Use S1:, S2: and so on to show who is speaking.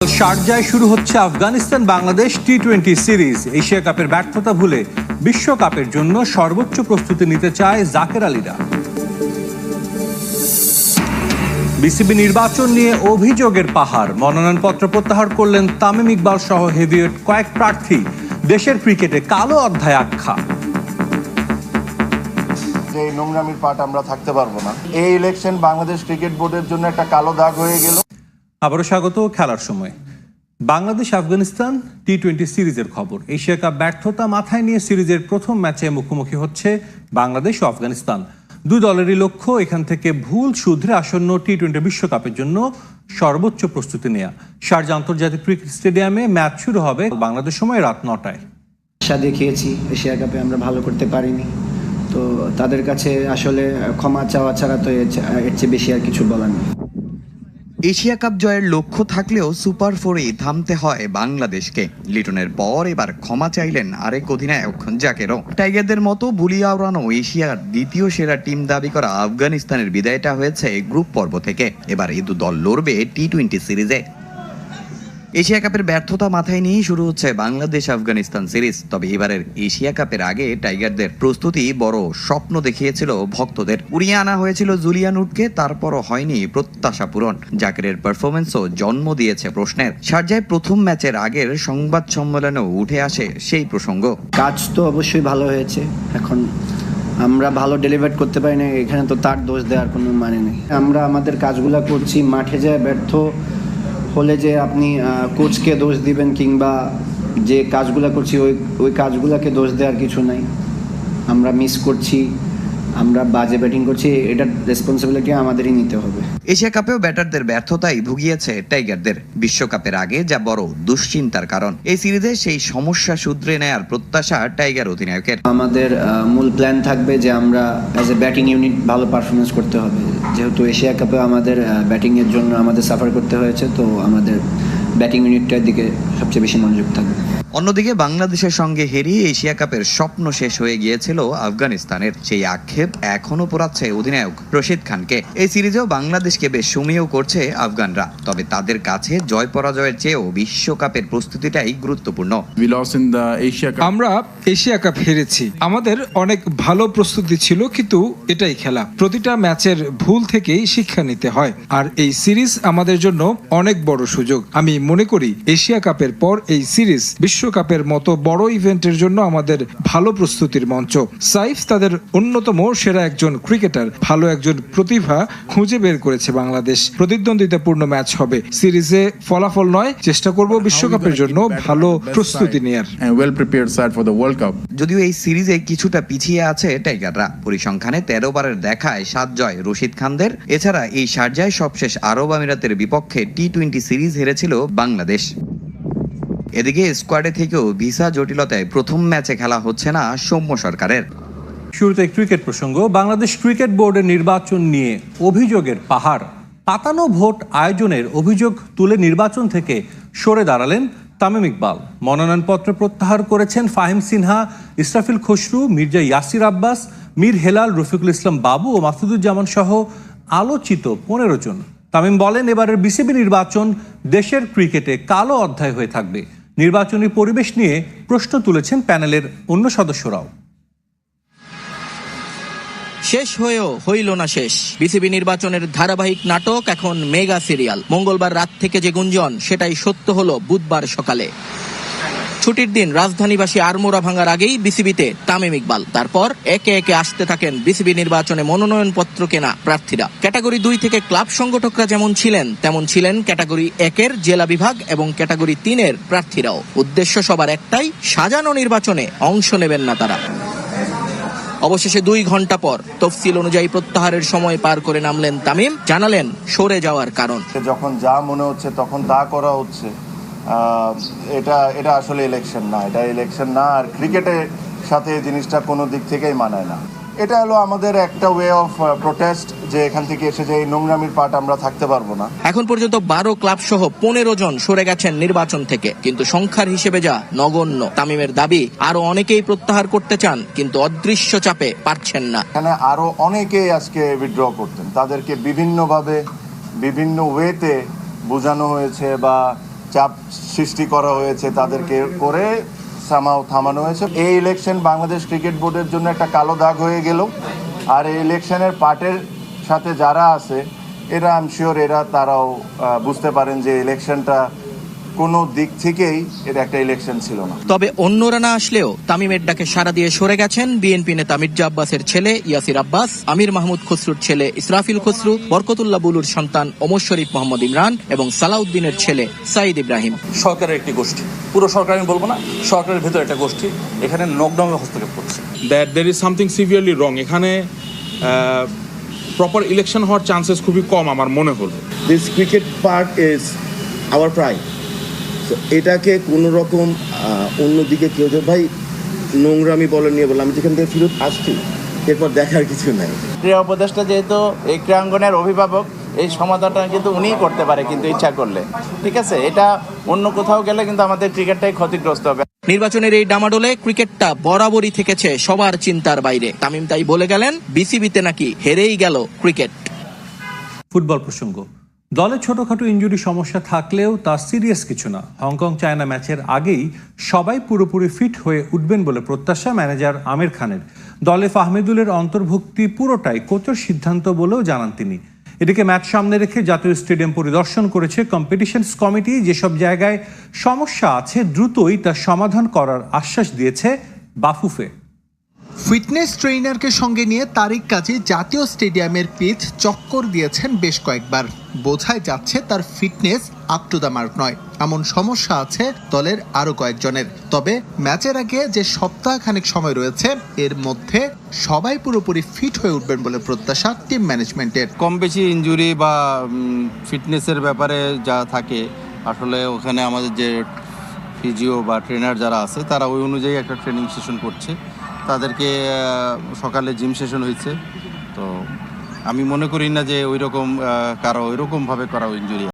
S1: শারজায় শুরু হচ্ছে Afghanistan Bangladesh T twenty series. Asia কাপের ব্যর্থতা ভুলে বিশ্বকাপের জন্য সর্বোচ্চ প্রস্তুতি নিতে চায় জাকের আলীরা। বিসিবি নির্বাচন নিয়ে অভিযোগের পাহাড়। মনোনয়নপত্র প্রত্যাহার করলেন তামিম ইকবাল সহ হেভিওয়েট কয়েক প্রার্থী। দেশের ক্রিকেটে কালো অধ্যায় আখ্যা।
S2: যে নোংরামির পার্ট আমরা থাকতে পারব না। এই ইলেকশন বাংলাদেশ ক্রিকেট বোর্ডের জন্য একটা কালো দাগ হয়ে গেল।
S1: আবারও স্বাগত খেলার সময়। বাংলাদেশ আফগানিস্তান টি টোয়েন্টি সিরিজের খবর। এশিয়া কাপ ব্যর্থতা মাথায় নিয়ে সিরিজের প্রথম ম্যাচে মুখোমুখি হচ্ছে বাংলাদেশ ও আফগানিস্তান। দুই দলেরই লক্ষ্য এখান থেকে ভুল শুধরে আসন্ন টি টোয়েন্টি বিশ্বকাপের জন্য সর্বোচ্চ প্রস্তুতি নেওয়া শারজা আন্তর্জাতিক ক্রিকেট স্টেডিয়ামে ম্যাচ শুরু হবে বাংলাদেশ সময় রাত নটায়।
S3: আশা দেখিয়েছি, এশিয়া কাপে আমরা ভালো করতে পারিনি। তো তাদের কাছে আসলে ক্ষমা চাওয়া ছাড়া তো এর চেয়ে বেশি আর কিছু বলার নেই।
S4: এশিয়া কাপ জয়ের লক্ষ্য থাকলেও সুপার ফোরে থামতে হয় বাংলাদেশকে। লিটনের পর এবার ক্ষমা চাইলেন আরেক অধিনায়ক জাকেরও। টাইগারদের মতো বুলিয়া উড়ানো এশিয়ার দ্বিতীয় সেরা টিম দাবি করা আফগানিস্তানের বিদায়টা হয়েছে গ্রুপ পর্ব থেকে। এবার এই দল লড়বে টি টোয়েন্টি সিরিজে। এশিয়া কাপের ব্যর্থতা মাথায় নিয়েই শুরু হচ্ছে বাংলাদেশ আফগানিস্তান সিরিজ। তবে এবারের এশিয়া কাপের আগে টাইগারদের প্রস্তুতি বড় স্বপ্ন দেখিয়েছিল ভক্তদের। উড়িয়ে আনা হয়েছিল জুলিয়ানুটকে তারপরও হয়নি প্রত্যাশা পূরণ। জাকেরের পারফরমেন্সও জন্ম দিয়েছে প্রশ্নের। সার্জায় প্রথম ম্যাচের আগের সংবাদ সম্মেলনেও উঠে আসে সেই প্রসঙ্গ।
S3: কাজ তো অবশ্যই ভালো হয়েছে। এখন আমরা ভালো ডেলিভার করতে পারি না এখানে তো তার দোষ দেওয়ার কোনো মানে নেই। আমরা আমাদের কাজগুলো করছি, মাঠে যায় ব্যর্থ হলে যে আপনি কোচকে দোষ দিবেন কিংবা যে কাজগুলো করছি, ওই ওই কাজগুলোকে দোষ দেওয়ার কিছু নাই। আমরা মিস করছি। আমরা বাজে ব্যাটিং করছি এটার রেসপন্সিবিলিটি আমাদেরই নিতে হবে।
S4: এশিয়া কাপেও ব্যাটারদের ব্যর্থতাই ভুগিয়েছে টাইগারদের। বিশ্বকাপের আগে যা বড় দুশ্চিন্তার কারণ। এই সিরিজে সেই সমস্যা শুধরে নেয়ার প্রত্যাশা টাইগার অধিনায়কের।
S3: আমাদের মূল প্ল্যান থাকবে যে আমরা অ্যাজ এ ব্যাটিং ইউনিট ভালো পারফরমেন্স করতে হবে। যেহেতু এশিয়া কাপে আমাদের ব্যাটিংয়ের জন্য আমাদের সাফার করতে হয়েছে তো আমাদের ব্যাটিং ইউনিটটার দিকে সবচেয়ে বেশি মনোযোগ থাকবে।
S4: অন্যদিকে বাংলাদেশের সঙ্গে হেরিয়ে এশিয়া কাপের স্বপ্ন শেষ হয়ে গিয়েছিল আফগানিস্তানের। সেই আক্ষেপ এখনও পোড়াচ্ছে অধিনায়ক রশিদ খানকে। এই সিরিজেও বাংলাদেশকে বেশ সমীহ করছে আফগানরা। তবে তাদের কাছে জয় পরাজয়ের চেয়েও বিশ্বকাপের প্রস্তুতিটাই গুরুত্বপূর্ণ.
S5: আমরা এশিয়া কাপ হেরেছি। আমাদের অনেক ভালো প্রস্তুতি ছিল কিন্তু এটাই খেলা। প্রতিটা ম্যাচের ভুল থেকেই শিক্ষা নিতে হয়। আর এই সিরিজ আমাদের জন্য অনেক বড় সুযোগ। আমি মনে করি এশিয়া কাপের পর এই সিরিজ বিশ্বকাপের মতো বড় ইভেন্টের জন্য আমাদের ভালো প্রস্তুতির মঞ্চ। সাইফ তাদের অন্যতম সেরা একজন ক্রিকেটার। ভালো একজন প্রতিভা খুঁজে বের করেছে বাংলাদেশ। প্রতিদ্বন্দ্বিতাপূর্ণ ম্যাচ হবে। সিরিজে ফলাফল নয় চেষ্টা করব বিশ্বকাপের জন্য ভালো প্রস্তুতি নেয়ার।
S4: যদিও এই সিরিজে কিছুটা পিছিয়ে আছে টাইগাররা। পরিসংখ্যানে তেরো বারের দেখায় সাত জয় রশিদ খানদের। এছাড়া এই সার্জায় সবশেষ আরব আমিরাতের বিপক্ষে টি টোয়েন্টি সিরিজ হেরেছিল বাংলাদেশ। এদিকে স্কোয়াডে থেকেও ভিসা জটিলতায় প্রথম ম্যাচে খেলা হচ্ছে না সৌম্য সরকারের।
S1: শুরুতে ক্রিকেট প্রসঙ্গ, বাংলাদেশ ক্রিকেট বোর্ডের নির্বাচন নিয়ে অভিযোগের পাহাড়। পাতানো ভোট আয়োজনের অভিযোগ তুলে নির্বাচন থেকে সরে দাঁড়ালেন তামিম ইকবাল। মনোনয়নপত্র প্রত্যাহার করেছেন ফাহিম সিনহা, ইসরাফিল খসরু, মির্জা ইয়াসির আব্বাস, মীর হেলাল, রফিকুল ইসলাম বাবু ও মাসুদুজ্জামান সহ আলোচিত পনেরো জন। তামিম বলেন, এবারের বিসিবি নির্বাচন দেশের ক্রিকেটে কালো অধ্যায় হয়ে থাকবে। নির্বাচনী পরিবেশ নিয়ে প্রশ্ন তুলেছেন প্যানেলের অন্য সদস্যরাও।
S6: শেষ হয়েও হইল না শেষ। বিসিবি নির্বাচনের ধারাবাহিক নাটক এখন মেগা সিরিয়াল। মঙ্গলবার রাত থেকে যে গুঞ্জন, সেটাই সত্য হলো বুধবার সকালে। ছুটির দিন রাজধানীবাসী আরমোরা ভাঙার আগেই বিসিবিতে তামিম ইকবাল। তারপর একে একে আসতে থাকেন বিসিবি নির্বাচনে মনোনয়নপত্র কেনা প্রার্থীরা। ক্যাটাগরি দুই থেকে ক্লাব সংগঠকরা যেমন ছিলেন, তেমন ছিলেন ক্যাটাগরি একের জেলা বিভাগ এবং ক্যাটাগরি তিনের প্রার্থীরাও। উদ্দেশ্য সবার একটাই, সাজানো নির্বাচনে অংশ নেবেন না তারা। অবশেষে দুই ঘণ্টা পর তফসিল অনুযায়ী প্রত্যাহারের সময় পার করে নামলেন তামিম, জানালেন সরে যাওয়ার কারণ।
S2: যখন যা মনে হচ্ছে তখন তা করা হচ্ছে। এটা এটা আসলে ইলেকশন না এটা ইলেকশন না আর ক্রিকেটের সাথে এই জিনিসটা কোনো দিক থেকেই মানায় না। এটা হলো আমাদের একটা ওয়ে অফ প্রোটেস্ট যে এখান থেকে এসে যে এই নোংরামির পার্ট আমরা থাকতে পারব না।
S6: এখন পর্যন্ত বারো ক্লাব সহ পনেরো জন সরে গেছেন নির্বাচন থেকে কিন্তু সংখ্যার হিসেবে যা নগণ্য। তামিমের দাবি আরও অনেকেই প্রত্যাহার করতে চান কিন্তু অদৃশ্য চাপে পারছেন না।
S2: এখানে আরও অনেকেই আজকে উইথড্র করতেন। তাদেরকে বিভিন্নভাবে বিভিন্ন ওয়েতে বোঝানো হয়েছে বা চাপ সৃষ্টি করা হয়েছে তাদেরকে করে সামাও থামানো হয়েছে। এই ইলেকশন বাংলাদেশ ক্রিকেট বোর্ডের জন্য একটা কালো দাগ হয়ে গেল। আর এই ইলেকশনের পার্টের সাথে যারা আছে, এরা আমশিওর এরা, তারাও বুঝতে পারেন যে ইলেকশনটা কোনো দিক থেকেই এটা একটা ইলেকশন ছিল না।
S6: তবে অন্যরা না আসলেও তামিমের ডাকে সাড়া দিয়ে সরে গেছেন বিএনপি নেতা মির্জা আব্বাসের ছেলে ইয়াসির আব্বাস আমির মাহমুদ খসরুর ছেলে ইসরাফিল খসরু বরকতুল্লাহ বুলুর সন্তান ওমর শরীফ মোহাম্মদ ইমরান এবং সালাউদ্দিনের ছেলে সাইদ ইব্রাহিম।
S7: সরকারের একটি গোষ্ঠী। পুরো সরকার আমি বলব না সরকারের ভেতরে একটা গোষ্ঠী এখানে নকডাউনে হস্তক্ষেপ করছে।
S8: That there is something severely wrong এখানে প্রপার ইলেকশন হওয়ার চান্সেস খুবই কম আমার মনে হলো।
S9: This cricket part is our pride তো এটাকে কোনো রকম অন্যদিকে কেউ যে ভাই নোংরামি বলে নিয়ে বললাম আমি যেখান থেকে ফিরত আসছি এরপর দেখার কিছু নাই।
S10: ক্রীড়া উপদেষ্টা যেহেতু এই ক্রীড়াঙ্গনের অভিভাবক এই সমাধানটা কিন্তু উনিই করতে পারে কিন্তু ইচ্ছা করলে। ঠিক আছে? এটা অন্য কোথাও গেলে কিন্তু আমাদের ক্রিকেটটাই ক্ষতিগ্রস্ত হবে।
S6: নির্বাচনের এই ডামাডোলে ক্রিকেটটা বরাবরই থেকেছে সবার চিন্তার বাইরে। তামিম তাই বলে গেলেন বিসিবিতে নাকি হেরেই গেল ক্রিকেট।
S1: ফুটবল প্রসঙ্গ। দলে ছোটখাটো ইনজুরি সমস্যা থাকলেও তা সিরিয়াস কিছু না। হংকং চায়না ম্যাচের আগেই সবাই পুরোপুরি ফিট হয়ে উঠবেন বলে প্রত্যাশা ম্যানেজার আমির খানের। দলে ফাহমিদুলের অন্তর্ভুক্তি পুরোটাই কোচের সিদ্ধান্ত বলেও জানান তিনি। এদিকে ম্যাচ সামনে রেখে জাতীয় স্টেডিয়াম পরিদর্শন করেছে কম্পিটিশনস কমিটি যেসব জায়গায় সমস্যা আছে দ্রুতই তার সমাধান করার আশ্বাস দিয়েছে বাফুফে।
S11: ফিটনেস ট্রেইনারকে সঙ্গে নিয়ে তারিক কাজী জাতীয় স্টেডিয়ামের পিচ চক্কর দিয়েছেন বেশ কয়েকবার। বোঝাই যাচ্ছে তার fitness up to the mark নয়। এমন সমস্যা আছে দলের আরও কয়েকজনের। তবে ম্যাচের আগে যে সপ্তাহ খানেক সময় রয়েছে, এর মধ্যে সবাই পুরোপুরি ফিট হয়ে উঠবেন বলে প্রত্যাশা টিম ম্যানেজমেন্টের।
S10: কম বেশি ইঞ্জুরি বা ফিটনেসের ব্যাপারে যা থাকে, আসলে ওখানে আমাদের যে ফিজিও বা ট্রেনার যারা আছে, তারা ওই অনুযায়ী একটা ট্রেনিং সেশন করছে। তাদেরকে সকালে জিম সেশন হয়েছে। তো আমি মনে করি না যে ওই রকম কারও ওই রকমভাবে করা ইনজুরি